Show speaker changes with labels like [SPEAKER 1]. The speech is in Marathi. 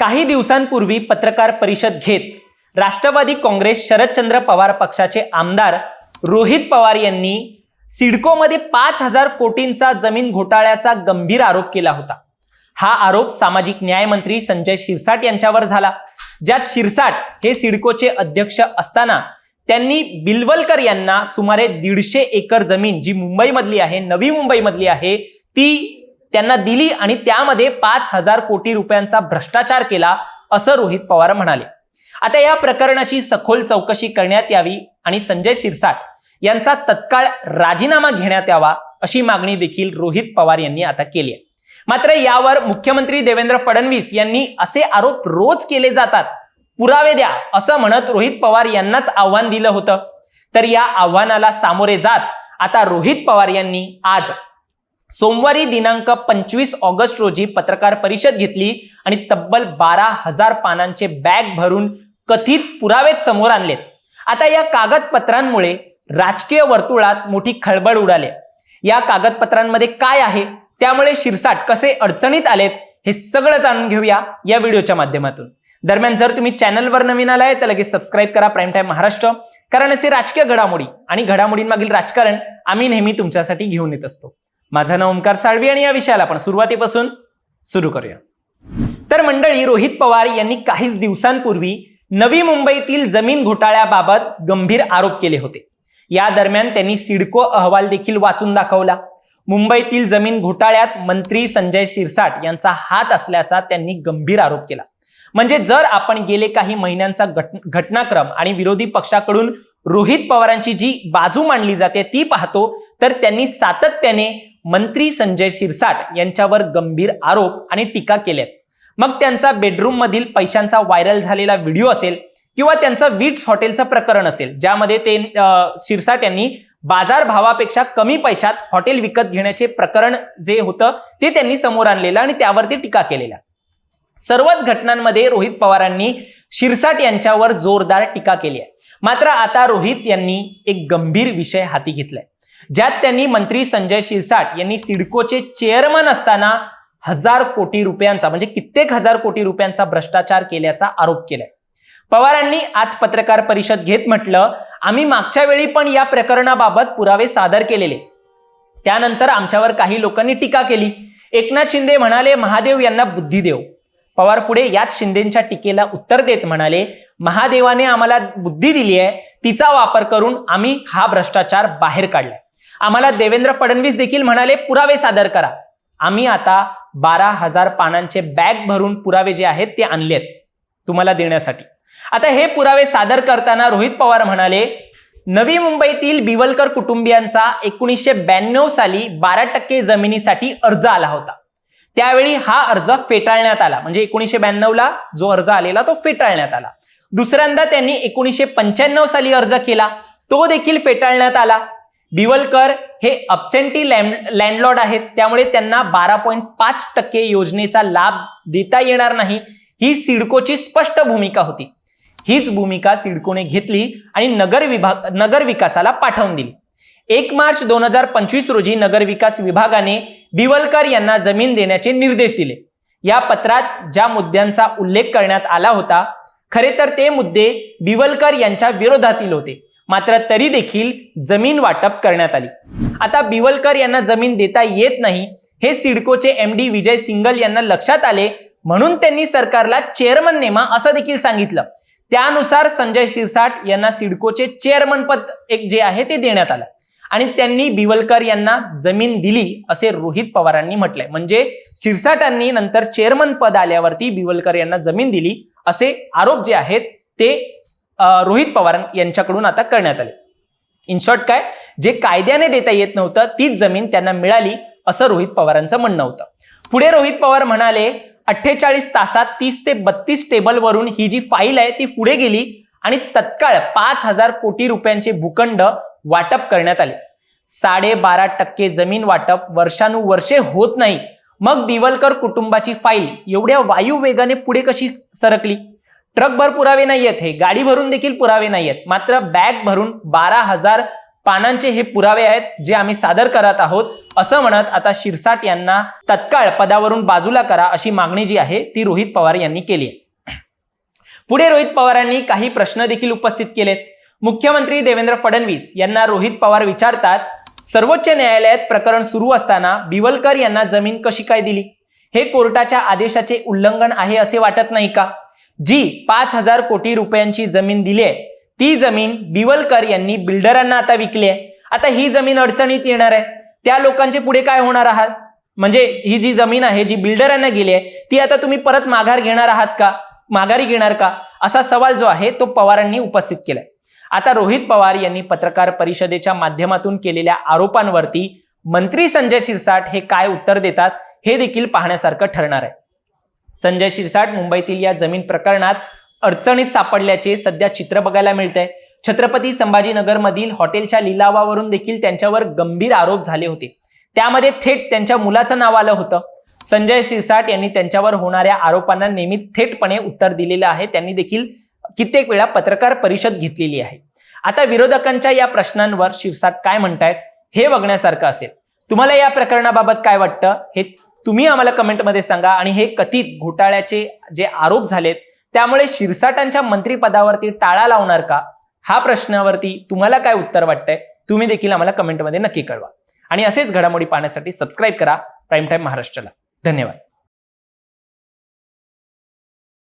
[SPEAKER 1] काही दिवसांपूर्वी पत्रकार परिषद घेत राष्ट्रवादी काँग्रेस शरदचंद्र पवार पक्षाचे आमदार रोहित पवार यांनी सिडकोमध्ये पाच हजार कोटींचा जमीन घोटाळ्याचा गंभीर आरोप केला होता. हा आरोप सामाजिक न्याय मंत्री संजय शिरसाट यांच्यावर झाला. ज्यात शिरसाट हे सिडकोचे अध्यक्ष असताना त्यांनी बिलवलकर यांना सुमारे दीडशे एकर जमीन जी मुंबईमधली आहे नवी मुंबईमधली आहे ती त्यांना दिली आणि त्यामध्ये पाच हजार कोटी रुपयांचा भ्रष्टाचार केला असं रोहित पवार म्हणाले. आता या प्रकरणाची सखोल चौकशी करण्यात यावी आणि संजय शिरसाट यांचा तत्काळ राजीनामा घेण्यात यावा अशी मागणी देखील रोहित पवार यांनी आता केली आहे. मात्र यावर मुख्यमंत्री देवेंद्र फडणवीस यांनी असे आरोप रोज केले जातात पुरावे द्या असं म्हणत रोहित पवार यांनाच आव्हान दिलं होतं. तर या आव्हानाला सामोरे जात आता रोहित पवार यांनी आज सोमवारी दिनांक पंचवीस ऑगस्ट रोजी पत्रकार परिषद घेतली आणि तब्बल बारा हजार पानांचे बॅग भरून कथित पुरावेत समोर आणलेत आता या कागदपत्रांमुळे राजकीय वर्तुळात मोठी खळबळ उडाली. या कागदपत्रांमध्ये काय आहे? त्यामुळे शिरसाट कसे अडचणीत आलेत? हे सगळं जाणून घेऊया या व्हिडिओच्या माध्यमातून. दरम्यान जर तुम्ही चॅनलवर नवीन आलाय तर लगेच सबस्क्राईब करा प्राईम टाईम महाराष्ट्र. कारण असे राजकीय घडामोडी आणि घडामोडींमागील राजकारण आम्ही नेहमी तुमच्यासाठी घेऊन येत असतो. माझं नाव ओंकार साळवी आणि या विषयाला आपण सुरुवातीपासून सुरू करूया. तर मंडळी रोहित पवार यांनी काहीच दिवसांपूर्वी नवी मुंबईतील जमीन घोटाळ्याबाबत गंभीर आरोप केले होते. या दरम्यान त्यांनी सिडको अहवाल देखील वाचून दाखवला. मुंबईतील जमीन घोटाळ्यात मंत्री संजय शिरसाट यांचा हात असल्याचा त्यांनी गंभीर आरोप केला. म्हणजे जर आपण गेले काही महिन्यांचा घट- घटनाक्रम आणि विरोधी पक्षाकडून रोहित पवारांची जी बाजू मांडली जाते ती पाहतो तर त्यांनी सातत्याने मंत्री संजय शिरसाट यांच्यावर गंभीर आरोप आणि टीका केल्यात. मग त्यांचा बेडरूम मधील पैशांचा व्हायरल झालेला व्हिडिओ असेल किंवा त्यांचं विट्स हॉटेलचं प्रकरण असेल ज्यामध्ये ते अं, शिरसाट यांनी बाजार भावापेक्षा कमी पैशात हॉटेल विकत घेण्याचे प्रकरण जे होतं ते त्यांनी समोर आणलेलं आणि त्यावरती टीका केलेल्या. सर्वच घटनांमध्ये रोहित पवारांनी शिरसाट यांच्यावर जोरदार टीका केली आहे. मात्र आता रोहित यांनी एक गंभीर विषय हाती घेतलाय. ज्यात त्यांनी मंत्री संजय शिरसाट यांनी सिडकोचे चेअरमन असताना हजार कोटी रुपयांचा म्हणजे कित्येक हजार कोटी रुपयांचा भ्रष्टाचार केल्याचा आरोप केलाय. पवारांनी आज पत्रकार परिषद घेत म्हटलं आम्ही मागच्या वेळी पण या प्रकरणाबाबत पुरावे सादर केलेले. त्यानंतर आमच्यावर काही लोकांनी टीका केली. एकनाथ शिंदे म्हणाले महादेव यांना बुद्धी देव. पवार पुढे याच शिंदेच्या टीकेला उत्तर देत म्हणाले महादेवाने आम्हाला बुद्धी दिली आहे. तिचा वापर करून आम्ही हा भ्रष्टाचार बाहेर काढलाय. आम्हाला देवेंद्र फडणवीस देखील म्हणाले पुरावे सादर करा. आम्ही आता बारा हजार पानांचे बॅग भरून पुरावे जे आहेत ते आणलेत तुम्हाला देण्यासाठी. आता हे पुरावे सादर करताना रोहित पवार म्हणाले नवी मुंबईतील बिवलकर कुटुंबियांचा एकोणीसशे ब्याण्णव साली बारा टक्के जमिनीसाठी अर्ज आला होता. त्यावेळी हा अर्ज फेटाळण्यात आला. म्हणजे एकोणीसशे ब्याण्णव ला जो अर्ज आलेला तो फेटाळण्यात आला. दुसऱ्यांदा त्यांनी एकोणीसशे पंच्याण्णव साली अर्ज केला. तो देखील फेटाळण्यात आला. बिवलकर हे अबसेंटी लँडलॉर्ड आहेत. त्यामुळे त्यांना बारा पॉईंट पाच टक्के योजनेचा लाभ देता येणार नाही. ही सिडकोची स्पष्ट भूमिका होती. हीच भूमिका सिडकोने घेतली आणि नगर विभाग नगर विकासाला पाठवून दिली. एक मार्च दोन हजार पंचवीस रोजी नगर विकास विभागाने बिवलकर यांना जमीन देण्याचे निर्देश दिले. या पत्रात ज्या मुद्द्यांचा उल्लेख करण्यात आला होता खरे तर ते मुद्दे बिवलकर यांच्या विरोधातील होते. मात्र तरी देखील जमीन वाटप करण्यात आली. आता बिवलकर यांना जमीन देता येत नाही हे सिडकोचे एम डी विजय सिंगल यांना लक्षात आले म्हणून त्यांनी सरकारला चेअरमन नेमा असं देखील सांगितलं. त्यानुसार संजय शिरसाट यांना सिडकोचे चेअरमन पद एक जे आहे ते देण्यात आलं. आणि त्यांनी बिवलकर यांना जमीन दिली असे रोहित पवारांनी म्हटलंय. म्हणजे शिरसाटांनी नंतर चेअरमन पद आल्यावरती बिवलकर यांना जमीन दिली असे आरोप जे आहेत ते रोहित पवार यांच्याकडून आता करण्यात आले. इन शॉर्ट काय जे कायद्याने देता येत नव्हतं तीच जमीन त्यांना मिळाली असं रोहित पवारांचं म्हणणं होतं. पुढे रोहित पवार म्हणाले अठ्ठेचाळीस तासात तीस ते बत्तीस टेबलवरून ही जी फाईल आहे ती पुढे गेली आणि तत्काळ पाच हजार कोटी रुपयांचे भूखंड वाटप करण्यात आले. साडेबारा टक्के जमीन वाटप वर्षानुवर्षे होत नाही. मग दिवलकर कुटुंबाची फाईल एवढ्या वायू वेगाने पुढे कशी सरकली? ट्रकभर पुरावे नाहीयेत हे गाडी भरून देखील पुरावे नाही आहेत. मात्र बॅग भरून बारा हजार पानांचे हे पुरावे आहेत जे आम्ही सादर करत आहोत. असं म्हणत आता शिरसाट यांना तत्काळ पदावरून बाजूला करा अशी मागणी जी आहे ती रोहित पवार यांनी केली आहे. पुढे रोहित पवारांनी काही प्रश्न देखील उपस्थित केलेत. मुख्यमंत्री देवेंद्र फडणवीस यांना रोहित पवार विचारतात सर्वोच्च न्यायालयात प्रकरण सुरू असताना बिवलकर यांना जमीन कशी काय दिली? हे कोर्टाच्या आदेशाचे उल्लंघन आहे असे वाटत नाही का? जी पाच हजार कोटी रुपयांची जमीन दिली आहे ती जमीन बिवलकर यांनी बिल्डरांना आता विकली आहे. आता ही जमीन अडचणीत येणार आहे. त्या लोकांचे पुढे काय होणार आहात? म्हणजे ही जी जमीन आहे जी बिल्डरांना गेली आहे ती आता तुम्ही परत माघार घेणार आहात का? माघारी घेणार का? असा सवाल जो आहे तो पवारांनी उपस्थित केलाय. आता रोहित पवार यांनी पत्रकार परिषदेच्या माध्यमातून केलेल्या आरोपांवरती मंत्री संजय शिरसाट हे काय उत्तर देतात? हे देखील पाहण्यासारखं ठरणार आहे. संजय शिरसाट मुंबईतील या जमीन प्रकरणात अडचणीत सापडल्याचे सध्या चित्र बघायला मिळतंय. छत्रपती संभाजीनगरमधील हॉटेलच्या लिलावावरून देखील त्यांच्यावर गंभीर आरोप झाले होते. त्यामध्ये थेट त्यांच्या मुलाचं नाव आलं होतं. संजय शिरसाट यांनी त्यांच्यावर होणाऱ्या आरोपांना नेहमीच थेटपणे उत्तर दिलेलं आहे. त्यांनी देखील कित्येक वेळा पत्रकार परिषद घेतलेली आहे. आता विरोधकांच्या या प्रश्नांवर शिरसाट काय म्हणतायत हे बघण्यासारखं असेल. तुम्हाला या प्रकरणाबाबत काय वाटतं? हे तुम्ही आम्हाला कमेंटमध्ये सांगा आणि हे कथित घोटाळ्याचे जे आरोप झालेत त्यामुळे शिरसाटांच्या मंत्रीपदावरती टाळा लावणार का? हा प्रश्नावरती तुम्हाला काय उत्तर वाटतंय तुम्ही देखील आम्हाला कमेंटमध्ये नक्की कळवा. आणि असेच घडामोडी पाहण्यासाठी सबस्क्राईब करा. प्राईम टाईम महाराष्ट्राला. धन्यवाद.